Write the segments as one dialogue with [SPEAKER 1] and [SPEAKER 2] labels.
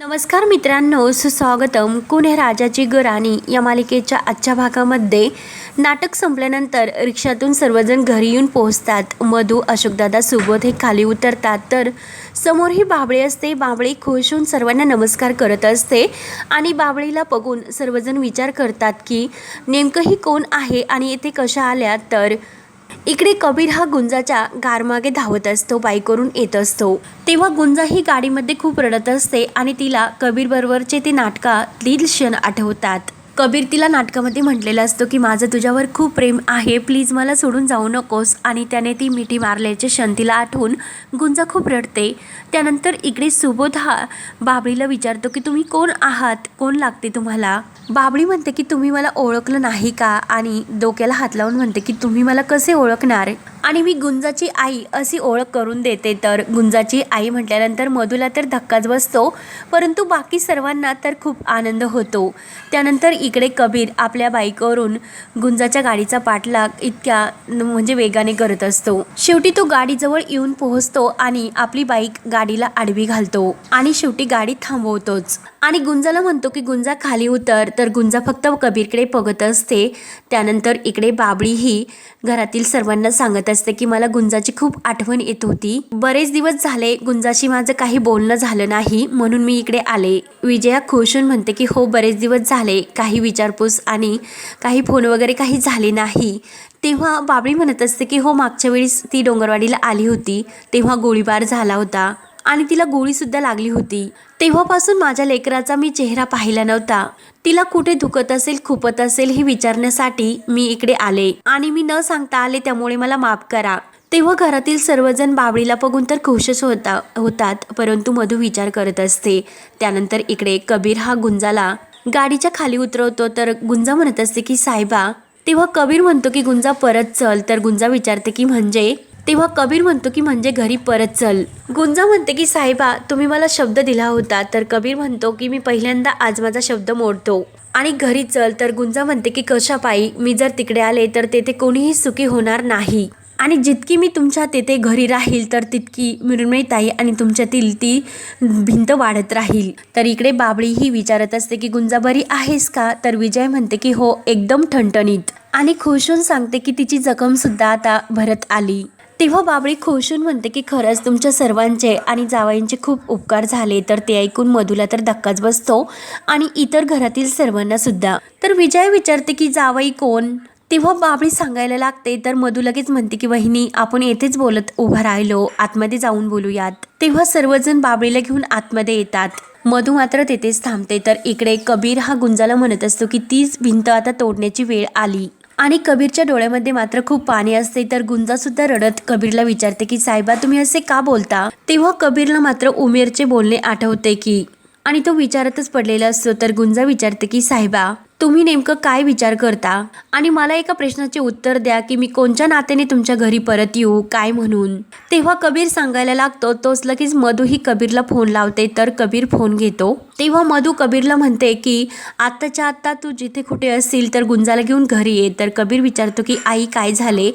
[SPEAKER 1] नमस्कार मित्रांनो सुस्वागतम. कुण हे राजाची गराणी या मालिकेच्या आजच्या भागामध्ये नाटक संपल्यानंतर रिक्षातून सर्वजण घरी येऊन पोहोचतात. मधू अशोकदादा सुबोध हे खाली उतरतात. तर समोर ही बाबळी असते. बाबळी खुश होऊन सर्वांना नमस्कार करत असते आणि बाबळीला बघून सर्वजण विचार करतात की नेमकं ही कोण आहे आणि येथे कशा आल्या? तर इकडे कबीर हा गुंजाच्या गारमागे धावत असतो बाईकवरून येत असतो. तेव्हा गुंजा ही गाडीमध्ये खूप रडत असते आणि तिला कबीर बरोबरचे ते नाटकातील क्षण आठवतात. कबीर तिला नाटकामध्ये म्हटलेलं असतो की माझं तुझ्यावर खूप प्रेम आहे प्लीज मला सोडून जाऊ नकोस. आणि त्याने ती मिठी मारल्याचे क्षण तिला आठवून गुंजा खूप रडते. त्यानंतर इकडे सुबोध हा बाबळीला विचारतो की तुम्ही कोण आहात? कोण लागते तुम्हाला? बाबळी म्हणते की तुम्ही मला ओळखलं नाही का? आणि डोक्याला हात लावून म्हणते की तुम्ही मला कसे ओळखणार? आणि मी गुंजाची आई अशी ओळख करून देते. तर गुंजाची आई म्हटल्यानंतर मधूला तर धक्काच बसतो परंतु बाकी सर्वांना तर खूप आनंद होतो. त्यानंतर इकडे कबीर आपल्या बाईकवरून गुंजाच्या गाडीचा पाठलाग इतक्या म्हणजे वेगाने करत असतो. शेवटी तो गाडीजवळ येऊन पोहोचतो आणि आपली बाईक गाडीला आडवी घालतो आणि शेवटी गाडी थांबवतोच. आणि गुंजाला म्हणतो की गुंजा खाली उतर. तर गुंजा फक्त कबीरकडे बघत असते. त्यानंतर इकडे बाबळी ही घरातील सर्वांना सांगत असते की मला गुंजाची खूप आठवण येत होती. बरेच दिवस झाले गुंजाशी माझं काही बोलणं झालं नाही म्हणून मी इकडे आले. विजया खुश होऊन म्हणते की हो बरेच दिवस झाले. काही विचारपूस आणि काही फोन वगैरे काही झाले नाही. तेव्हा बाबळी म्हणत असते की हो मागच्या वेळेस ती डोंगरवाडीला आली होती. तेव्हा गोळीबार झाला होता. आणि तिला गोळीसुद्धा लागली होती. तेव्हापासून माझ्या लेकराचा मी चेहरा पाहिला नव्हता. तिला कुठे दुखत असेल खुपत असेल हे विचारण्यासाठी मी इकडे आले. आणि मी न सांगता आले त्यामुळे मला माफ करा. तेव्हा घरातील सर्वजण बाबळीला बघून तर खुशच होता होतात परंतु मधू विचार करत असते. त्यानंतर इकडे कबीर हा गुंजाला गाडीच्या खाली उतरवतो तर गुंजा म्हणत असते की साहेबा तेव्हा कबीर म्हणतो की गुंजा परत चल तर गुंजा विचारते की म्हणजे तेव्हा कबीर म्हणतो की म्हणजे घरी परत चल. गुंजा म्हणते की साहेबा तुम्ही मला शब्द दिला होता तर कबीर म्हणतो की मी पहिल्यांदा आज माझा शब्द मोडतो. आणि घरी चल तर गुंजा म्हणते की कशा पायी मी जर तिकडे आले तर तेथे कोणीही सुखी होणार नाही. आणि जितकी मी तुमच्या तेथे घरी राहील तर तितकी मृण्मयताई आणि तुमच्यातील ती भिंत वाढत राहील. तर इकडे बाबळी ही विचारत असते की गुंजा बरी आहेस का? तर विजय म्हणते की हो एकदम ठणठणीत. आणि खुश होऊन सांगते की तिची जखम सुद्धा आता भरत आली. तेव्हा बाबळी खुशून होऊन म्हणते की खरंच तुमच्या सर्वांचे आणि जावाईंचे खूप उपकार झाले तर ते ऐकून मधुला तर धक्काच बसतो आणि इतर घरातील सर्वांना सुद्धा. तर विजय विचारते की जावई कोण? तेव्हा बाबळी सांगायला लागते तर मधू लगेच म्हणते की वहिनी आपण येथेच बोलत उभा राहिलो आतमध्ये जाऊन बोलूयात. तेव्हा सर्वजण बाबळीला घेऊन आतमध्ये येतात. मधू मात्र तेथेच थांबते तर इकडे कबीर हा गुंजाला म्हणत असतो की तीच भिंत आता तोडण्याची वेळ आली. आणि कबीरच्या डोळ्यामध्ये मात्र खूप पाणी असते. तर गुंजा सुद्धा रडत कबीरला विचारते की साहेबा तुम्ही असे का बोलता? तेव्हा कबीरला मात्र उमेरचे बोलणे आठवते की आणि तो विचारतच पडलेला असतो. तर गुंजा विचारते की साहेबा तुम्ही नेमकं काय विचार करता? आणि मला एका प्रश्नाचे उत्तर द्या की मी कोणत्या नात्याने तुमच्या घरी परत येऊ काय म्हणून? तेव्हा कबीर सांगायला लागतो तोच लगेच मधू ही कबीरला फोन लावते तर कबीर फोन घेतो. तेव्हा मधू कबीरला म्हणते की आत्ताच्या आत्ता तू जिथे कुठे असशील तर गुंजाला घेऊन घरी ये. तर कबीर विचारतो की आई काय झाले?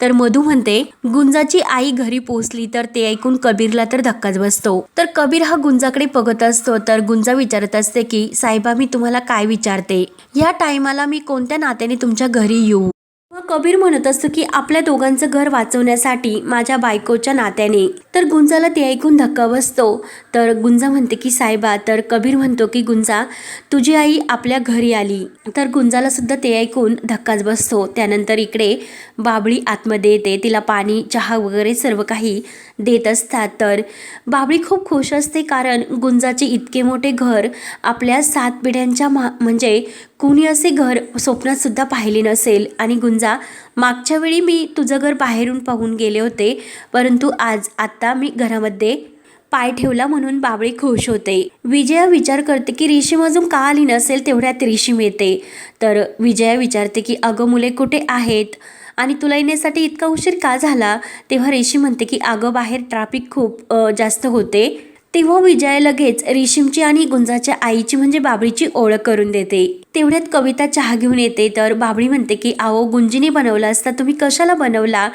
[SPEAKER 1] तर मधू म्हणते गुंजाची आई घरी पोहोचली तर ते ऐकून कबीरला तर धक्काच बसतो. तर कबीर हा गुंजाकडे बघत असतो तर गुंजा विचारत असते की साहेबा मी तुम्हाला काय विचारते? ह्या टायमाला मी कोणत्या नात्याने तुमच्या घरी येऊ? मग कबीर म्हणत असतो की आपल्या दोघांचं घर वाचवण्यासाठी माझ्या बायकोच्या नात्याने. तर गुंजाला ते ऐकून धक्का बसतो. तर गुंजा म्हणते की साहेबा तर कबीर म्हणतो की गुंजा तुझी आई आपल्या घरी आली. तर गुंजाला सुद्धा ते ऐकून धक्काच बसतो. त्यानंतर इकडे बाबळी आतमध्ये येते. तिला पाणी चहा वगैरे सर्व काही देत असतात. तर बाबळी खूप खुश असते कारण गुंजाचे इतके मोठे घर आपल्या सात पिढ्यांच्या मा म्हणजे कुणी असे घर स्वप्नात सुद्धा पाहिले नसेल. आणि गुंजा मागच्या वेळी मी तुझं घर बाहेरून पाहून गेले होते परंतु आज आत्ता मी घरामध्ये पाय ठेवला म्हणून बाबळी खुश होते. विजया विचार करते की रेशीम अजून का आली नसेल तेवढ्यात रेशीम येते. तर विजया विचारते की अगं मुले कुठे आहेत? आणि तुला येण्यासाठी इतका उशीर का झाला? तेव्हा रेशीम म्हणते की अगं बाहेर ट्रॅफिक खूप जास्त होते. तेव्हा विजया लगेच रेशीमची आणि गुंजाच्या आईची म्हणजे बाबळीची ओळख करून देते. तेवढ्यात कविता चहा घेऊन येते. तर बाबळी म्हणते की आहो गुंजीने बनवला असता तुम्ही कशाला बनवला?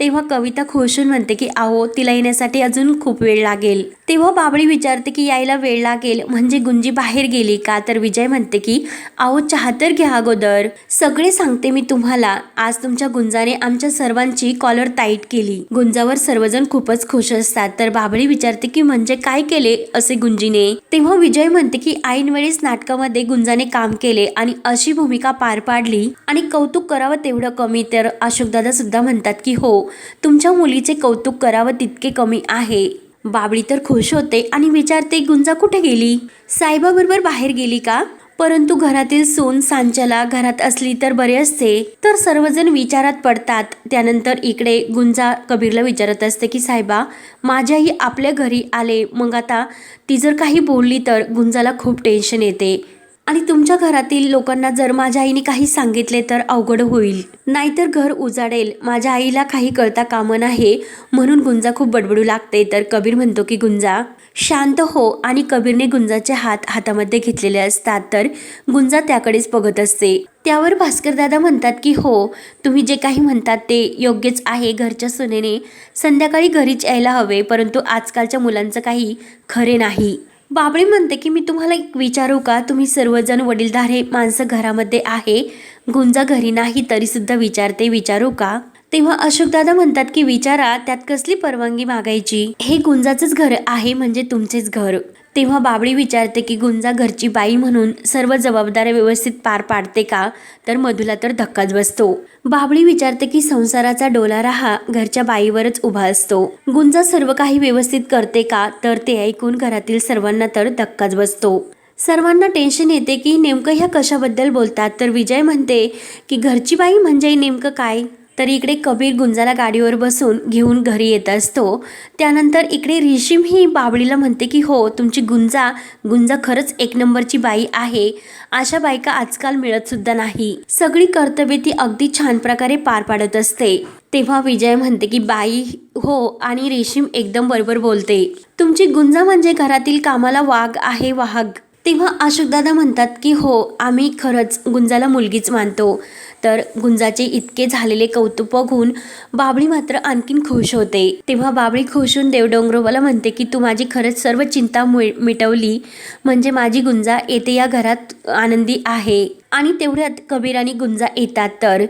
[SPEAKER 1] तेव्हा कविता खुशून म्हणते की आहो तिला येण्यासाठी अजून खूप वेळ लागेल. तेव्हा बाबळी विचारते की यायला वेळ लागेल? म्हणजे गुंजी बाहेर गेली का? तर विजय म्हणते की आहो चहा तर घ्या अगोदर. सगळे सांगते मी तुम्हाला. आज तुमच्या गुंजाने आमच्या सर्वांची कॉलर टाईट केली. गुंजावर सर्वजण खूपच खुश असतात. तर बाबळी विचारते की म्हणजे काय केले? असे गुंजीने. तेव्हा विजय म्हणते की ऐन वेळेस नाटकामध्ये गुंजाने काम केले. आणि अशी भूमिका पार पाडली आणि कौतुक करावं तेवढं कमी तर अशोकदादा सुद्धा म्हणतात की हो तुमच्या मुलीचे कौतुक करावं तितके कमी आहे. बाबळी तर खुश होते आणि विचारते गुंजा कुठे गेली? साहेबाबरोबर बाहेर गेली का? परंतु घरातील सून सांचला घरात असली तर बरे असते. तर सर्वजण विचारात पडतात. त्यानंतर इकडे गुंजा कबीरला विचारत असते की साहेबा माझ्याही आपल्या घरी आले. मग आता ती जर काही बोलली तर गुंजाला खूप टेन्शन येते. आणि तुमच्या घरातील लोकांना जर माझ्या आईने काही सांगितले तर अवघड होईल. नाहीतर घर उजाडेल. माझ्या आईला काही कळता कामं नाही म्हणून गुंजा खूप बडबडू लागते तर कबीर म्हणतो की गुंजा शांत हो आणि कबीरने गुंजाचे हात हातामध्ये घेतलेले असतात तर गुंजा त्याकडेच बघत असते. त्यावर भास्कर दादा म्हणतात की हो तुम्ही जे काही म्हणतात ते योग्यच आहे. घरच्या सुनेने संध्याकाळी घरीच यायला हवे परंतु आजकालच्या मुलांचं काही खरे नाही. बाबळी म्हणते की मी तुम्हाला एक विचारू का? तुम्ही सर्वजण वडीलधारे माणसं घरामध्ये आहे. गुंजा घरी नाही तरी सुद्धा विचारते विचारू का? तेव्हा अशोकदादा म्हणतात की विचारा त्यात कसली परवानगी मागायची? हे गुंजाचंच घर आहे म्हणजे तुमचेच घर. तेव्हा बाबळी विचारते की गुंजा घरची बाई म्हणून सर्व जबाबदाऱ्या व्यवस्थित पार पाडते का? तर मधुला तर धक्काच बसतो. बाबळी विचारते की संसाराचा डोलारा हा घरच्या बाईवरच उभा असतो. गुंजा सर्व काही व्यवस्थित करते का? तर ते ऐकून घरातील सर्वांना तर धक्काच बसतो. सर्वांना टेन्शन येते की नेमकं ह्या कशाबद्दल बोलतात? तर विजय म्हणते की घरची बाई म्हणजे नेमकं काय? तर इकडे कबीर गुंजाला गाडीवर बसून घेऊन घरी येत असतो. त्यानंतर इकडे रेशीम ही बाबळीला म्हणते की हो तुमची गुंजा गुंजा खरंच एक नंबरची बाई आहे. अशा बायका आजकाल मिळतसुद्धा नाही. सगळी कर्तव्ये ती अगदी छान प्रकारे पार पाडत असते. तेव्हा विजय म्हणते की बाई हो आणि रेशीम एकदम बरोबर बोलते. तुमची गुंजा म्हणजे घरातील कामाला वाघ आहे वाघ. तेव्हा अशोकदादा म्हणतात की हो आम्ही खरंच गुंजाला मुलगीच मानतो. तर गुंजाचे इतके झालेले कौतुक बघून बाबळी मात्र आणखीन खुश होते. तेव्हा बाबळी खुश होऊन देवडोंगरोबाला म्हणते की तू माझी खरंच सर्व चिंता मि- मिटवली. म्हणजे माझी गुंजा येते या घरात आनंदी आहे. आणि तेवढ्यात कबीर आणि गुंजा येतात तर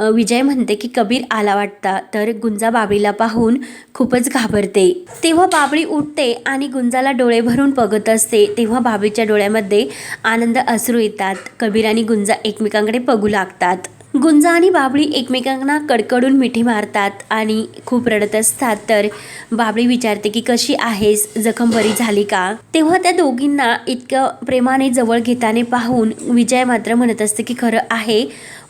[SPEAKER 1] विजय म्हणते की कबीर आला वाटता. तर गुंजा बाबळीला पाहून खूपच घाबरते. तेव्हा बाबळी उठते आणि गुंजाला डोळे भरून बघत असते. तेव्हा बाबळीच्या डोळ्यामध्ये आनंद असरू येतात. कबीर आणि गुंजा एकमेकांकडे बघू लागतात. गुंजा आणि बाबळी एकमेकांना कडकडून मिठी मारतात आणि खूप रडत असतात. तर बाबळी विचारते की कशी आहेस? जखम बरी झाली का? तेव्हा त्या दोघींना इतकं प्रेमाने जवळ घेताने पाहून विजय मात्र म्हणत असते की खरं आहे.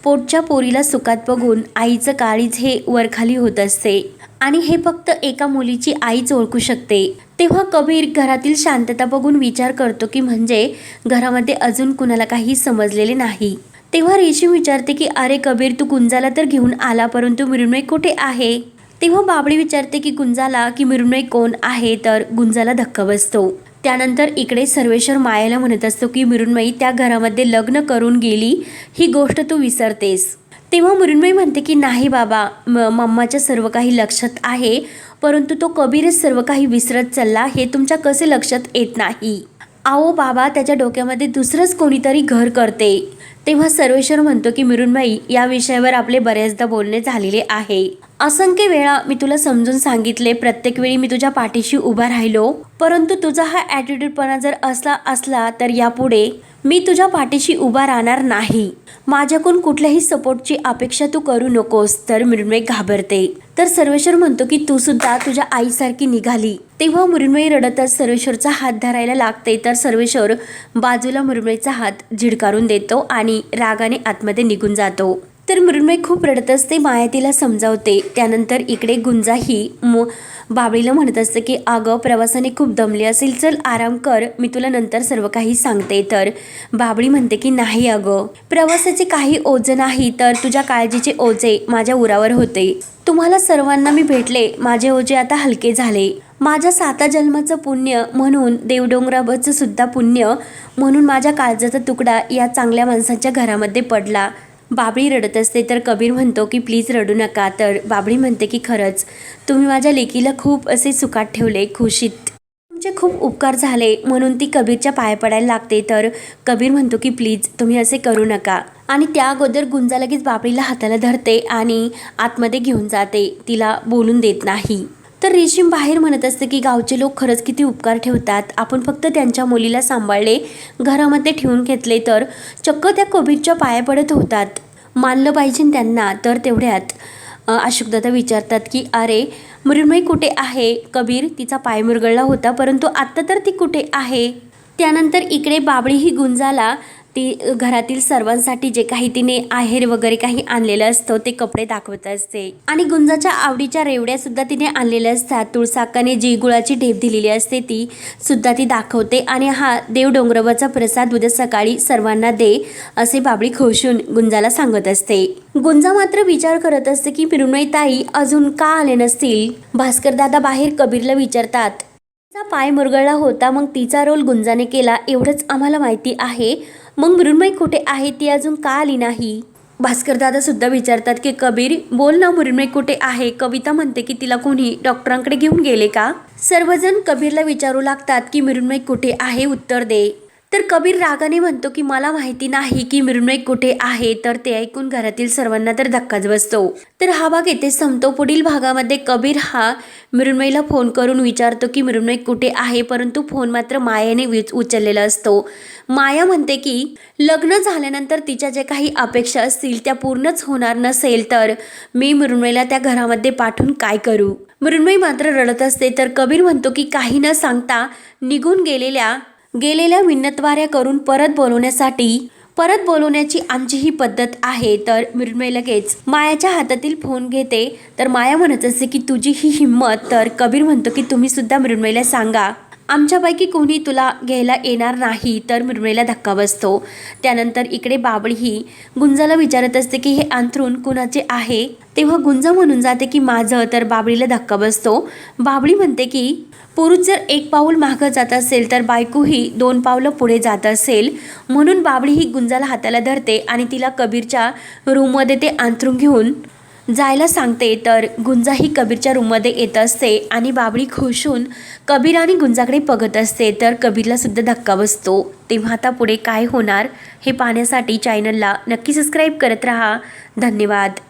[SPEAKER 1] पोटच्या पोरीला सुखात बघून आईचं काळीज हे वरखाली होत असते आणि हे फक्त एका मुलीची आईच ओळखू शकते. तेव्हा कबीर घरातील शांतता बघून विचार करतो की म्हणजे घरामध्ये अजून कुणाला काही समजलेले नाही. तेव्हा रेशीम विचारते की अरे कबीर तू कुंजाला तर घेऊन आला परंतु मृण्मय कुठे आहे? तेव्हा बाबळी विचारते की गुंजाला की मृण्मय कोण आहे? तर गुंजाला धक्का बसतो. त्यानंतर इकडे सर्वेश्वर मायाला म्हणत असतो की मृण्मयी त्या घरामध्ये लग्न करून गेली ही गोष्ट तू विसरतेस. तेव्हा मृण्मयी म्हणते की नाही बाबा म मम्माच्या सर्व काही लक्षात आहे परंतु तो कबीरच सर्व काही विसरत चालला हे तुमच्या कसे लक्षात येत नाही? आओ बाबा त्याच्या डोक्यामध्ये दुसरंच कोणीतरी घर करते. तेव्हा सर्वेश्वर म्हणतो की मिरुणबाई या विषयावर आपले बऱ्याचदा बोलणे झालेले आहे. असंख्य वेळा मी तुला समजून सांगितले प्रत्येक वेळी मी तुझ्या पाठीशी उभा राहिलो. परंतु तुझा हा ॲटिट्यूडपणा जर असला असला तर यापुढे मी तुझ्या पाठीशी उभा राहणार नाही. माझ्याकडून कुठल्याही सपोर्टची अपेक्षा तू करू नकोस तर मृण्मय घाबरते. तर सर्वेश्वर म्हणतो की तू सुद्धा तुझ्या आईसारखी निघाली. तेव्हा मृण्मयी रडतच सर्वेश्वरचा हात धरायला लागते तर सर्वेश्वर बाजूला मृण्मयीचा हात झिडकारून देतो आणि रागाने आतमध्ये निघून जातो. तर मृण्मय खूप रडत असते माया तिला समजावते. त्यानंतर इकडे गुंजाही मो बाबळीला म्हणत असतं की अगं प्रवासाने खूप दमली असेल चल आराम कर मी तुला नंतर सर्व काही सांगते. तर बाबळी म्हणते की नाही अगं प्रवासाचे काही ओझं नाही तर तुझ्या काळजीचे ओझे माझ्या उरावर होते. तुम्हाला सर्वांना मी भेटले माझे ओझे आता हलके झाले. माझ्या साता जन्माचं पुण्य म्हणून देवडोंगरावरचं सुद्धा पुण्य म्हणून माझ्या काळजाचा तुकडा या चांगल्या माणसाच्या घरामध्ये पडला. बाबळी रडत असते तर कबीर म्हणतो की प्लीज रडू नका. तर बाबळी म्हणते की खरंच तुम्ही माझ्या लेकीला खूप असे सुखात ठेवले खुशीत. तुमचे खूप उपकार झाले. म्हणून ती कबीरच्या पाया पडायला लागते. तर कबीर म्हणतो की प्लीज तुम्ही असे करू नका. आणि त्या अगोदर गुंजा लगेच बाबळीला हाताला धरते आणि आतमध्ये घेऊन जाते. तिला बोलून देत नाही. तर रेशीम बाहेर म्हणत असते की गावचे लोक खरंच किती उपकार ठेवतात. आपण फक्त त्यांच्या मुलीला सांभाळले घरामध्ये ठेवून घेतले तर चक्क त्या कोविडच्या पाया पडत होतात. मानलं पाहिजे त्यांना तर तेवढ्यात अशोकदादा विचारतात की अरे मृण्मयी कुठे आहे? कबीर तिचा पाय मुरगळला होता परंतु आत्ता तर ती कुठे आहे? त्यानंतर इकडे बाबळीही गुंजाला ती घरातील सर्वांसाठी जे काही तिने आहेर वगैरे काही आणलेलं असतं ते कपडे दाखवत असते. आणि गुंजाच्या आवडीच्या रेवड्या सुद्धा तिने आणलेल्या असतात. तुळसाकाने जी गुळाची ढेप दिलेली असते ती सुद्धा ती दाखवते. आणि हा देव डोंगरवाचा प्रसाद उद्या सकाळी सर्वांना दे असे बाबळी खोशून गुंजाला सांगत असते. गुंजा मात्र विचार करत असते की मृण्मयी ताई अजून का आले नसतील? भास्करदादा बाहेर कबीरला विचारतात. तिचा पाय मुरगळला होता मग तिचा रोल गुंजाने केला एवढंच आम्हाला माहिती आहे. मग मृण्मयी कुठे आहे ती अजून का आली नाही? भास्करदादा सुद्धा विचारतात की कबीर बोल ना मृण्मयी कुठे आहे? कविता म्हणते की तिला कोणी डॉक्टरांकडे घेऊन गेले का? सर्वजण कबीरला विचारू लागतात की मृण्मय कुठे आहे? उत्तर दे. तर कबीर रागाने म्हणतो की मला माहिती नाही की मृण्मय कुठे आहे. तर ते ऐकून घरातील सर्वांना तर धक्काच बसतो. तर हा भाग येथे संपतो. पुढील भागामध्ये कबीर हा मृण्मयला फोन करून विचारतो की मृण्मय कुठे आहे? परंतु फोन मात्र मायाने उचललेला असतो. माया म्हणते की लग्न झाल्यानंतर तिच्या ज्या काही अपेक्षा असतील त्या पूर्णच होणार नसेल तर मी मृण्मयला त्या घरामध्ये पाठवून काय करू? मृण्मयी मात्र रडत असते. तर कबीर म्हणतो की काही न सांगता निघून गेलेल्या गेलेल्या विनतवाऱ्या करून परत बोलवण्यासाठी परत बोलवण्याची आमची ही पद्धत आहे. तर मृण्मय लगेच मायाच्या हातातील फोन घेते. तर माया म्हणत असते की तुझी ही हिंमत. तर कबीर म्हणतो की तुम्ही सुद्धा मृण्मयला सांगा. आमच्यापैकी कोणी तुला घ्यायला येणार नाही तर मृण्मयीला धक्का बसतो. त्यानंतर इकडे बाबळी ही गुंजाला विचारत असते की हे अंथरूण कुणाचे आहे? तेव्हा गुंज म्हणून जाते की माझं. तर बाबळीला धक्का बसतो. बाबळी म्हणते की पुरुष जर एक पाऊल मागं जात असेल तर बायकोही दोन पावलं पुढे जात असेल. म्हणून बाबळी ही गुंजाला हाताला धरते आणि तिला कबीरच्या रूममध्ये ते अंथरूण घेऊन जायला सांगते तर गुंजा ही कबीरच्या रूममध्ये येत असते आणि बाबळी खुश होऊन कबीर आणि गुंजाकडे बघत असते. तर कबीरला सुद्धा धक्का बसतो. तेव्हा आता पुढे काय होणार हे पाहण्यासाठी चॅनलला नक्की सबस्क्राईब करत राहा. धन्यवाद.